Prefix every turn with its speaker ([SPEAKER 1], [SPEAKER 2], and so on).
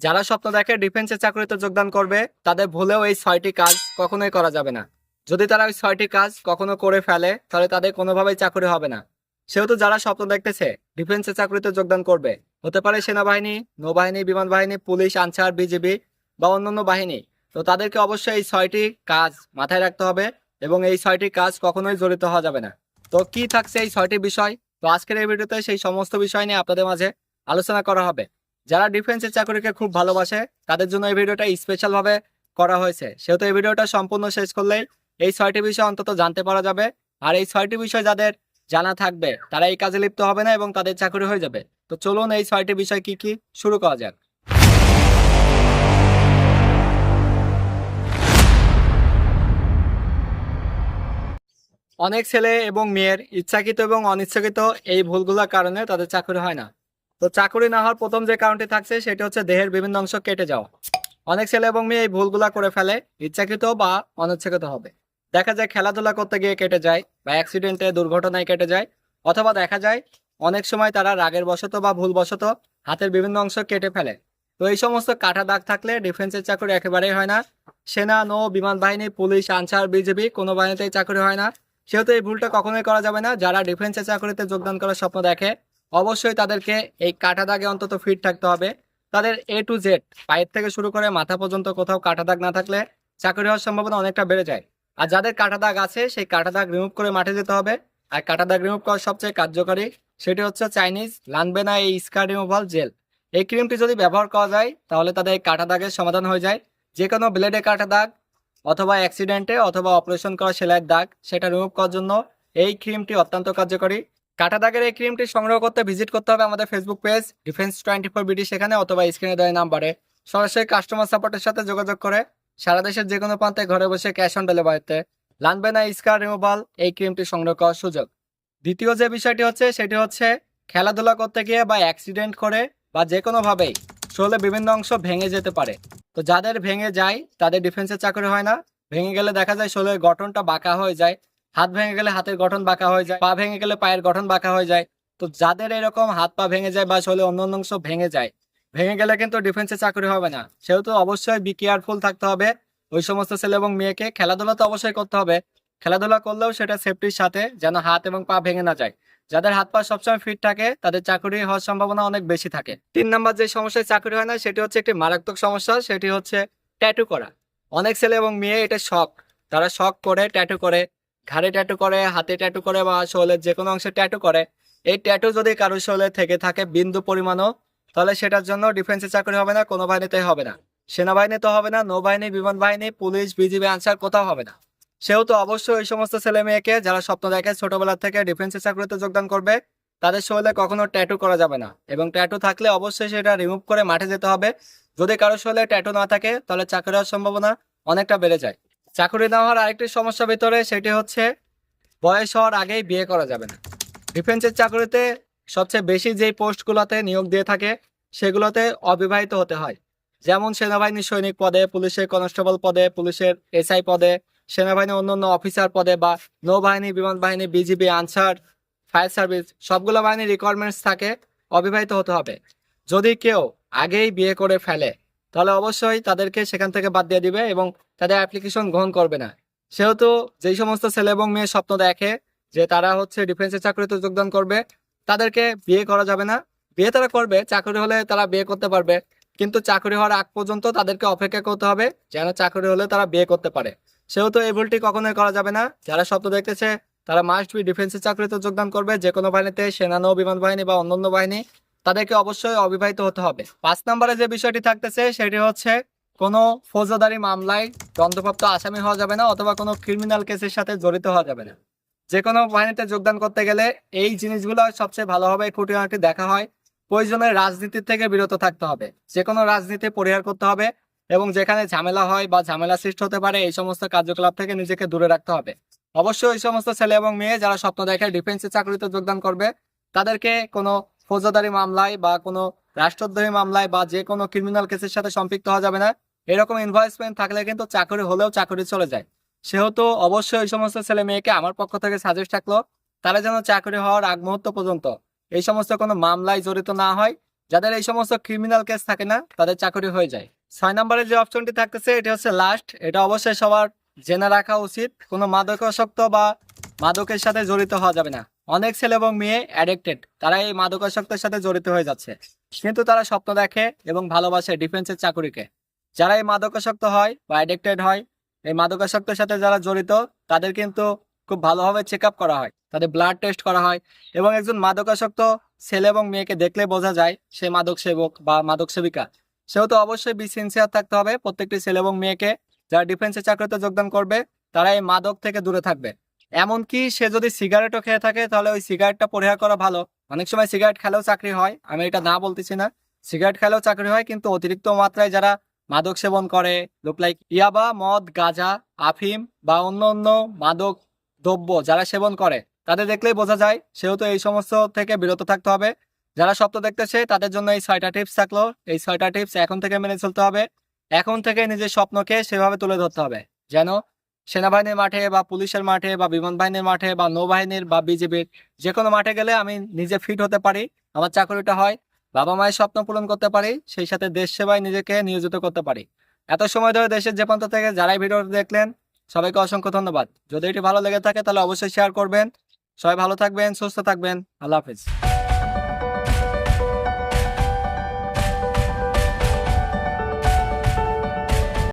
[SPEAKER 1] যারা স্বপ্ন দেখে ডিফেন্সের চাকরিতে যোগদান করবে, তাদের ভুলেও এই ছয়টি কাজ কখনোই করা যাবে না। যদি তারা ওই ছয়টি কাজ কখনো করে ফেলে, তাহলে তাদের কোনোভাবেই চাকরি হবে না। সেহেতু যারা স্বপ্ন দেখতেছে ডিফেন্সের চাকরিতে যোগদান করবে, হতে পারে সেনাবাহিনী, নৌবাহিনী বিমান বাহিনী পুলিশ, আনসার, বিজিবি বা অন্যান্য বাহিনী। তো তাদেরকে অবশ্যই এই ছয়টি কাজ মাথায় রাখতে হবে এবং এই ছয়টি কাজ কখনোই জড়িত হওয়া যাবে না। তো কি থাকছে এই ছয়টি বিষয়? তো আজকের এই ভিডিওতে সেই সমস্ত বিষয় নিয়ে আপনাদের মাঝে আলোচনা করা হবে। যারা ডিফেন্সের চাকরিকে খুব ভালোবাসে, তাদের জন্য এই ভিডিওটা স্পেশাল ভাবে করা হয়েছে। সেহেতু এই ভিডিওটা সম্পূর্ণ শেষ করলেই এই ছয়টি বিষয় অন্তত জানতে পারা যাবে। আর এই ছয়টি বিষয় যাদের জানা থাকবে, তারা এই কাজে লিপ্ত হবে না এবং তাদের চাকরি হয়ে যাবে। তো চলুন এই ছয়টি বিষয় কি কি শুরু করা যাক। অনেক ছেলে এবং মেয়ের ইচ্ছাকৃত এবং অনিচ্ছাকৃত এই ভুলগুলোর কারণে তাদের চাকরি হয় না। তো চাকরি না হওয়ার প্রথম যে কারণটি থাকছে, সেটা হচ্ছে দেহের বিভিন্ন অংশ কেটে যাওয়া। অনেক ছেলে এবং মেয়ে এই ভুলগুলা করে ফেলে, ইচ্ছাকৃত বা অনিচ্ছাকৃত হবে। দেখা যায় খেলাধুলা করতে গিয়ে কেটে যায় বা অ্যাক্সিডেন্টে দুর্ঘটনায় কেটে যায়, অথবা দেখা যায় অনেক সময় তারা রাগের বশত বা ভুলবশত হাতের বিভিন্ন অংশ কেটে ফেলে। তো এই সমস্ত কাটা দাগ থাকলে ডিফেন্সের চাকরি একেবারেই হয় না। সেনা, নৌ, বিমান বাহিনী, পুলিশ, আনসার, বিজেপি, কোনো বাহিনীতেই চাকরি হয় না। সেহেতু এই ভুলটা কখনোই করা যাবে না। যারা ডিফেন্সের চাকরিতে যোগদান করার স্বপ্ন দেখে অবশ্যই তাদেরকে এই কাটা দাগে অন্তত ফিট থাকতে হবে। তাদের এ টু জেড পায়ের থেকে শুরু করে মাথা পর্যন্ত কোথাও কাটা দাগ না থাকলে চাকরি হওয়ার সম্ভাবনা অনেকটা বেড়ে যায়। আর যাদের কাটা দাগ আছে, সেই কাটা দাগ রিমুভ করে মাঠে যেতে হবে। আর কাটা দাগ রিমুভ করার সবচেয়ে কার্যকরী সেটি হচ্ছে চাইনিজ লানবেনা এই স্কার রিমুভাল জেল এই ক্রিমটি যদি ব্যবহার করা যায়, তাহলে তাদের এই কাটা দাগের সমাধান হয়ে যায়। যে কোনো ব্লেডে কাটা দাগ অথবা অ্যাক্সিডেন্টে অথবা অপারেশন করা সেলাইয়ের দাগ, সেটা রিমুভ করার জন্য এই ক্রিমটি অত্যন্ত কার্যকরী। কাটা দাগের এই ক্রিমটি সংগ্রহ করতে ভিজিট করতে হবে আমাদের Facebook page defence twenty four BD সেখানে অথবা স্ক্রিনে দেওয়া নাম্বারে সরাসরি কাস্টমার সাপোর্টের সাথে যোগাযোগ করে সারা দেশের যে কোনো প্রান্তে ঘরে বসে ক্যাশ অন ডেলিভারিতে লানবে না স্কার রিমুভাল এই ক্রিমটি সংগ্রহ করার সুযোগ। দ্বিতীয় যে বিষয়টি হচ্ছে, সেটি হচ্ছে খেলাধুলা করতে গিয়ে বা অ্যাক্সিডেন্ট করে বা যে কোনোভাবেই শরীরে বিভিন্ন অংশ ভেঙে যেতে পারে। তো যাদের ভেঙে যায়, তাদের ডিফেন্সের চাকরি হয় না। ভেঙে গেলে দেখা যায় শরীরের গঠনটা বাঁকা হয়ে যায়। হাত ভেঙে গেলে হাতের গঠন বাঁকা হয়ে যায়, পা ভেঙে গেলে পায়ের গঠন বাঁকা হয়ে যায়। তো যাদের এরকম হাত পা ভেঙে যায় বা শরীরে অন্য অংশ ভেঙে যায়, ভেঙে গেলে কিন্তু ডিফেন্সে চাকরি হবে না। সেহেতু অবশ্যই বি কেয়ারফুল থাকতে হবে ওই সমস্ত ছেলে এবং মেয়েকে। খেলাধুলা তো অবশ্যই করতে হবে। খেলাধুলা করলেও সেটা সেফটির সাথে যেন হাত এবং পা ভেঙে না যায়। যাদের হাত পা সবসময় ফিট থাকে, তাদের চাকরি হওয়ার সম্ভাবনা অনেক বেশি থাকে। তিন নাম্বার যে সমস্যায় চাকরি হয় না, সেটি হচ্ছে একটি মারাত্মক সমস্যা, সেটি হচ্ছে ট্যাটু করা। অনেক ছেলে এবং মেয়ে এটা শখ তারা শখ করে ট্যাটু করে। ঘাড়ে ট্যাটু করে, হাতে ট্যাটু করে বা শরীরের যে কোনো অংশে ট্যাটু করে, এই ট্যাটু যদি কারোর শরীরে থেকে থাকে বিন্দু পরিমাণও, তাহলে সেটার জন্য ডিফেন্সে চাকরি হবে না, কোনো বাহিনীতে হবে না। সেনাবাহিনী তো হবে না, নৌবাহিনী, বিমান বাহিনী, পুলিশ, বিজিবি, আনসার কোথাও হবে না। সেহেতু অবশ্যই ওই সমস্ত ছেলে মেয়েকে যারা স্বপ্ন দেখে ছোটবেলা থেকে ডিফেন্সের চাকরিতে যোগদান করবে, তাদের শরীরে কখনো ট্যাটু করা যাবে না। এবং ট্যাটু থাকলে অবশ্যই সেটা রিমুভ করে মাঠে যেতে হবে। যদি কারোর শরীরে ট্যাটু না থাকে, তাহলে চাকরি হওয়ার সম্ভাবনা অনেকটা বেড়ে যায়। চাকরি না হওয়ার আরেকটি সমস্যা ভিতরে সেটি হচ্ছে বয়স হওয়ার আগেই বিয়ে করা যাবে না। ডিফেন্সের চাকরিতে সবচেয়ে বেশি যেই পোস্টগুলোতে নিয়োগ দিয়ে থাকে, সেগুলোতে অবিবাহিত হতে হয়। যেমন সেনাবাহিনীর সৈনিক পদে, পুলিশের কনস্টেবল পদে, পুলিশের এসআই পদে সেনাবাহিনীর অন্যান্য অফিসার পদে বা নৌবাহিনী, বিমান বাহিনী, বিজিবি, আনসার, ফায়ার সার্ভিস সবগুলো বাহিনীর রিকোয়ারমেন্টস থাকে, অবিবাহিত হতে হবে। যদি কেউ আগেই বিয়ে করে ফেলে, তাহলে অবশ্যই তাদেরকে সেখান থেকে বাদ দিয়ে দিবে এবং তাদের অ্যাপ্লিকেশন গ্রহণ করবে না। সেহেতু যেই সমস্ত ছেলে এবং মেয়ে স্বপ্ন দেখে যে তারা হচ্ছে ডিফেন্সের চাকরিতে যোগদান করবে, তাদেরকে বিয়ে করা যাবে না। বিয়ে তারা করবে, চাকরি হলে তারা বিয়ে করতে পারবে। কিন্তু চাকরি হওয়ার আগ পর্যন্ত তাদেরকে অপেক্ষা করতে হবে যেন চাকরি হলে তারা বিয়ে করতে পারে। সেহেতু এই ভুলটি কখনোই করা যাবে না। যারা স্বপ্ন দেখতেছে, তারা মাস্ট বি ডিফেন্সের চাকরিতে যোগদান করবে। যে কোনো বাহিনীতে, সেনা নৌ বিমান বাহিনী বা অন্যান্য বাহিনী, তাদেরকে অবশ্যই অবিবাহিত হতে হবে। পাঁচ নম্বরে যে বিষয়টি থাকতেছে, সেটি হচ্ছে কোনো ফৌজদারি মামলায় দণ্ডপ্রাপ্ত আসামি হওয়া যাবে না অথবা কোনো ক্রিমিনাল কেসের সাথে জড়িত হওয়া যাবে না। যে কোনো বাহিনীতে যোগদান করতে গেলে এই জিনিসগুলো সবচেয়ে ভালোভাবে খুঁটিনাটি দেখা হয়। প্রয়োজনে রাজনীতির থেকে বিরত থাকতে হবে। যে কোনো রাজনীতি পরিহার করতে হবে এবং যেখানে ঝামেলা হয় বা ঝামেলা সৃষ্টি হতে পারে, এই সমস্ত কার্যকলাপ থেকে নিজেকে দূরে রাখতে হবে। অবশ্যই এই সমস্ত ছেলে এবং মেয়ে যারা স্বপ্ন দেখে ডিফেন্সের চাকরিতে যোগদান করবে, তাদেরকে কোনো ফৌজদারি মামলায় বা কোনো রাষ্ট্রদ্রোহী মামলায় বা যে কোনো ক্রিমিনাল কেসের সাথে সম্পৃক্ত হওয়া যাবে না। এরকম ইনভয়েসমেন্ট থাকলে কিন্তু চাকরি হলেও চাকরি চলে যায়। সেহেতু অবশ্যই ওই সমস্ত ছেলে মেয়েকে আমার পক্ষ থেকে সাজেস্ট থাকল, তারা যেন চাকরি হওয়ার আগ মুহূর্ত পর্যন্ত এই সমস্ত কোনো মামলায় জড়িত না হয়, যাদের এই সমস্ত ক্রিমিনাল কেস থাকে না, তাদের চাকরি হয়ে যায়। ছয় নম্বরে যে অপশনটি থাকতেছে, এটি হচ্ছে লাস্ট এটা অবশ্যই সবার জেনে রাখা উচিত, কোনো মাদকাসক্ত বা মাদকের সাথে জড়িত হওয়া যাবে না। অনেক ছেলে এবং মেয়ে অ্যাডিক্টেড তারা এই মাদকাসক্তের সাথে জড়িত হয়ে যাচ্ছে। কিন্তু তারা স্বপ্ন দেখে এবং ভালোবাসে ডিফেন্সের চাকরিকে। যারা এই মাদকাসক্ত হয় বা অ্যাডিক্টেড হয়, এই মাদকাসক্তের সাথে যারা জড়িত, তাদের কিন্তু খুব ভালোভাবে চেক করা হয়। তাদের ব্লাড টেস্ট করা হয় এবং একজন মাদকাসক্ত ছেলে এবং মেয়েকে দেখলে বোঝা যায় সে মাদক সেবক বা মাদক সেবিকা। সেহেতু অবশ্যই বি সিনসিয়ার থাকতে হবে প্রত্যেকটি ছেলে এবং মেয়েকে। যারা ডিফেন্সের চাকরিতে যোগদান করবে, তারা এই মাদক থেকে দূরে থাকবে। এমনকি সে যদি সিগারেটও খেয়ে থাকে, তাহলে ওই সিগারেটটা পরিহার করা ভালো। অনেক সময় সিগারেট খেলেও চাকরি হয়, আমি এটা না বলতেছি না। সিগারেট খেলেও চাকরি হয়, কিন্তু অতিরিক্ত মাত্রায় যারা মাদক সেবন করে। লুক লাইক ইয়াবা, মদ, গাঁজা, আফিম বা অন্য অন্য মাদক দ্রব্য যারা সেবন করে, তাদের দেখলেই বোঝা যায় সেহেতু এই সমস্ত থেকে বিরত থাকতে হবে। যারা স্বপ্ন দেখতেছে, তাদের জন্য এই ছয়টা টিপস থাকল। এই ছয়টা টিপস এখন থেকে মেনে চলতে হবে। এখন থেকে নিজের স্বপ্নকে সেভাবে তুলে ধরতে হবে। যেন সেনাবাহিনীর মাঠে বা পুলিশের মাঠে বা বিমান বাহিনীর মাঠে বা নৌবাহিনীর বা বিজেপির যে কোনো মাঠে গেলে আমি নিজে ফিট হতে পারি। আমার চাকরিটা হয়। বাবা মায়ের স্বপ্ন পূরণ করতে পারি, সেই সাথে দেশ সেবায় নিজেকে নিয়োজিত করতে পারি। এত সময় ধরে দেশের যে প্রান্ত থেকে যারাই ভিডিও দেখলেন, সবাইকে অসংখ্য ধন্যবাদ। যদি এটি ভালো লেগে থাকে, তাহলে অবশ্যই শেয়ার করবেন। সবাই ভালো থাকবেন, সুস্থ থাকবেন। আল্লাহ হাফিজ।